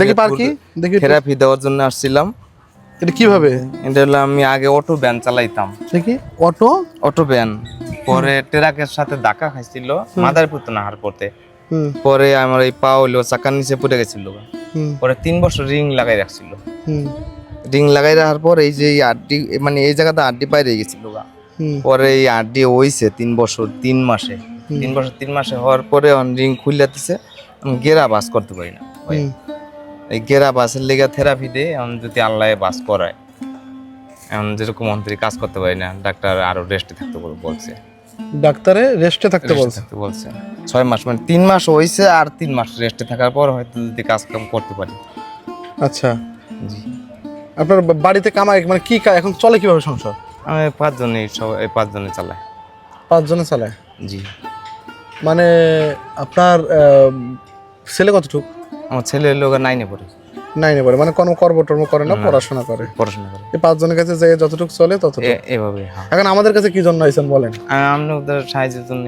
দেখি পার কি দেখি থেরাপি দেওয়ার জন্য আসছিলাম। এটা কীভাবে? এটা হলো আমি আগে অটো ভ্যান চালাইতাম। দেখি অটো অটো ভ্যান পরে ট্রাকের সাথে ধাক্কা খাইছিল মাদার পুতো না হার পড়তে। পরে আমার এই পা হইল চাকার নিচে পড়ে গেছিল। পরে তিন বছর রিং লাগাই রাখছিল। রিং লাগাই রাখার পর এই যে আড্ডি মানে এই জায়গাতে আড্ডি বাইরে গেছিল পরে এই আড্ডি হইছে তিন বছর তিন মাসে। তিন বছর তিন মাসে হওয়ার পরে রিং খুলে দিছে গেরা বাস করতে পারি না। গেরা বাসের লেগে থেরাপি দেয় এখন যদি আল্লাহ বাস করায়। এখন যেরকম অন্তরে কাজ করতে পারি না ডাক্তার আরও রেস্টে থাকতে বলছে। ডাক্তারে রেস্টে থাকতে বলছে? থাকতে বলছে। ছয় মাস মানে তিন মাস হয়েছে আর তিন মাস রেস্টে থাকার পর হয়তো যদি কাজ কাম করতে পারি। আচ্ছা। জি। আপনার বা- বাড়িতে কামাই মানে কি কা- এখন চলে কীভাবে সংসার? আমি পাঁচজনই সব এই পাঁচজনে চালাই পাঁচজনে চালায়? জি। মানে আপনার আহ, ছেলে কতটুক? আমার ছেলে লোক নাইনে পড়ে। নাইনে পড়ে মানে কোনো কর্ম টর্ম করে না পড়াশোনা করে। পড়াশোনা করে। এই পাঁচজনের কাছে যে যতটুকু চলে ততটুকু। এ- এভাবে হ্যাঁ। এখন আমাদের কাছে কি জন্য আইছেন বলেন? আমি আপনাদের সাহায্যের জন্য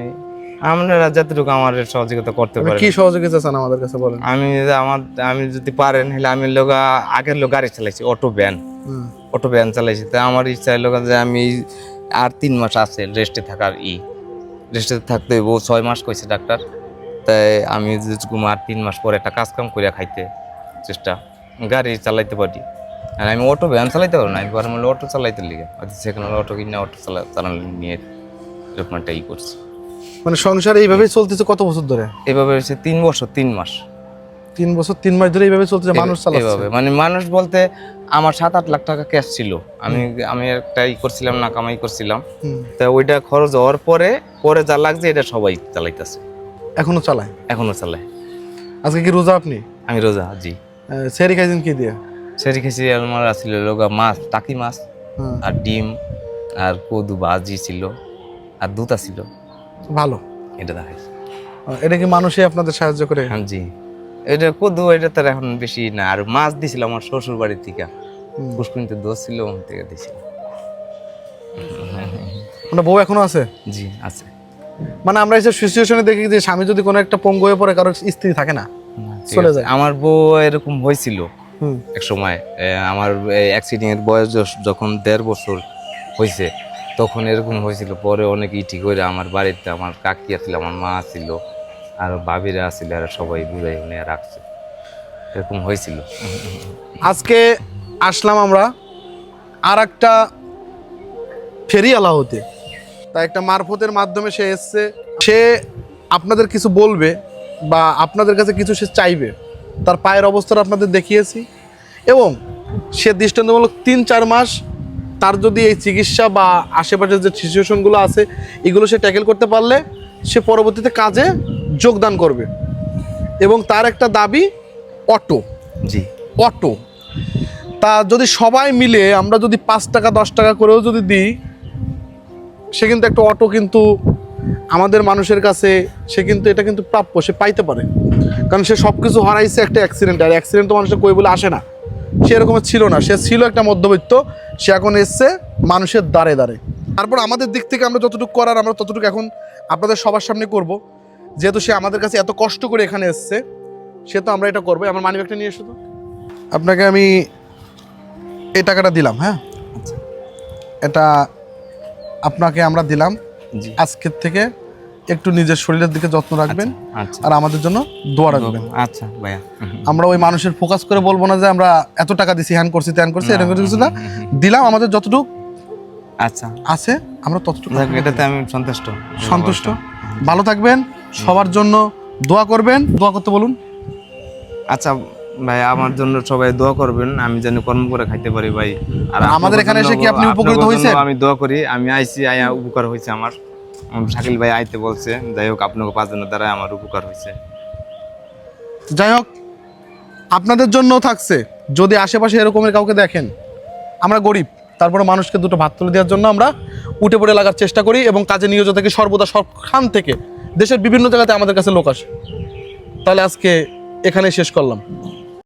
আপনারা যতটুকু আমার সহযোগিতা করতে পারেন কি সহযোগিতা চান আমাদের কাছে বলেন? আমি আমার আমি যদি পারেন হলে আমি লোক আগের লোক গাড়ি চালাইছি অটো ভ্যান অটো ভ্যান চালাইছি। তা আমার ইচ্ছা হলো যে আমি আর তিন মাস আছে রেস্টে থাকার ই। রেস্টে থাকতে ও ছয় মাস কইছে ডাক্তার তাই আমি আর তিন মাস পরে একটা কাজ কাম করে খাইতে চেষ্টা গাড়ি চালাইতে পারি। আর আমি অটো ভ্যান চালাইতে পারব না আমি পারব অটো চালাইতে লিগে। সেখানে অটো কিনে অটো চালা চালানো নিয়ে এরকমটা ই করছি। মানে সংসার এইভাবেই চলতেছে কত বছর ধরে? এইভাবে হচ্ছে তিন বছর তিন মাস। তিন বছর তিন মাস ধরে এইভাবে চলতেছে মানুষ চালাচ্ছে? মানে মানুষ বলতে আমার সাত আট লাখ টাকা ক্যাশ ছিল। আমি আমি একটা ই করছিলাম না কামাই করছিলাম তা ওইটা খরচ হওয়ার পরে পরে যা লাগছে এটা সবাই চালাইতেছে। এখনও চালায়? এখনও চালায়। আজকে কি রোজা আপনি? আমি রোজা জি। সেরি খাইছেন কি দিয়ে? সেটি খেয়েছি আমার আসছিল লোকা মাছ টাকি মাছ আর ডিম আর কদু ভাজি ছিল আর দুধ ছিল ভালো। এটা দেখাইছি আহ, এটা কি মানুষই আপনাদের সাহায্য করে? হ্যাঁ জি। এটা কদু এটা তার এখন বেশি না। আর মাছ দিছিল আমার শ্বশুর বাড়ির থেকে। হুম। দোষ ছিল ওখান থেকে দিছিল। বউ এখনও আছে? জি আছে। মানে আমরা এইসব সিচুয়েশনে দেখি যে স্বামী যদি কোনো একটা পঙ্গু হয়ে পড়ে কারও স্ত্রী থাকে না চলে যায়। আমার বউ এরকম হয়েছিল এক সময়। আমার অ্যাক্সিডেন্ট এর বয়স যখন দেড় বছর হয়েছে তখন এরকম হয়েছিল। পরে অনেক ইটি করে আমার বাড়িতে আমার কাকি আছিল আমার মা ছিল আর বাবিরা আছিল আর সবাই বুঝাই নিয়ে রাখছে। এরকম হয়েছিল। আজকে আসলাম আমরা আর একটা ফেরি আলা হতে তা একটা মারফতের মাধ্যমে সে এসছে। সে আপনাদের কিছু বলবে বা আপনাদের কাছে কিছু সে চাইবে। তার পায়ের অবস্থাটা আপনাদের দেখিয়েছি। এবং সে দৃষ্টান্তমূলক তিন চার মাস তার যদি এই চিকিৎসা বা আশেপাশের যে সিচুয়েশনগুলো আছে এগুলো সে ট্যাকেল করতে পারলে সে পরবর্তীতে কাজে যোগদান করবে। এবং তার একটা দাবি অটো। জি। অটো। তা যদি সবাই মিলে আমরা যদি পাঁচ টাকা দশ টাকা করেও যদি দিই সে কিন্তু একটা অটো কিন্তু আমাদের মানুষের কাছে সে কিন্তু এটা কিন্তু প্রাপ্য সে পাইতে পারে। কারণ সে সব কিছু হারাইছে একটা অ্যাক্সিডেন্ট আর অ্যাক্সিডেন্ট তো মানুষের কই বলে আসে না। সে এরকমের ছিল না সে ছিল একটা মধ্যবিত্ত সে এখন এসছে মানুষের দ্বারে দ্বারে। তারপর আমাদের দিক থেকে আমরা যতটুকু করার আমরা ততটুকু এখন আপনাদের সবার সামনে করব। যেহেতু সে আমাদের কাছে এত কষ্ট করে এখানে এসছে সে তো আমরা এটা করব। আমার মানি ব্যাগটা নিয়ে এসো তো। আপনাকে আমি এই টাকাটা দিলাম হ্যাঁ? এটা আপনাকে আমরা দিলাম। আজকের থেকে একটু নিজের শরীরের দিকে যত্ন রাখবেন আচ্ছা আর আমাদের জন্য দোয়া রাখবেন। আচ্ছা ভাইয়া। আমরা ওই মানুষের ফোকাস করে বলব না যে আমরা এত টাকা দিছি হ্যান করছি ত্যান করছি এরকম কিছু না দিলাম আমাদের যতটুকু আচ্ছা। আছে আমরা ততটুকু এটাতে আমি সন্তুষ্ট। সন্তুষ্ট। ভালো থাকবেন সবার জন্য দোয়া করবেন। দোয়া করতে বলুন। আচ্ছা ভাই আমার জন্য সবাই দোয়া করবেন আমি যেন কর্ম করে খাইতে পারি ভাই। আর আমাদের এখানে এসে কি আপনি উপকৃত হয়েছেন? আমি দোয়া করি আমি আইসি আয়া উপকার হয়েছে আমার। আমার শাকিল ভাই আইতে বলছে যাই হোক আপনাকে পাঁচজনের দ্বারা আমার উপকার হয়েছে। যাই হোক আপনাদের জন্য থাকছে যদি আশেপাশে এরকমের কাউকে দেখেন। আমরা গরিব তারপরে মানুষকে দুটো ভাত তুলে দেওয়ার জন্য আমরা উঠে পড়ে লাগার চেষ্টা করি এবং কাজে নিয়োজিত থেকে সর্বদা সবখান থেকে দেশের বিভিন্ন জায়গাতে আমাদের কাছে লোক আসে। তাহলে আজকে এখানে শেষ করলাম।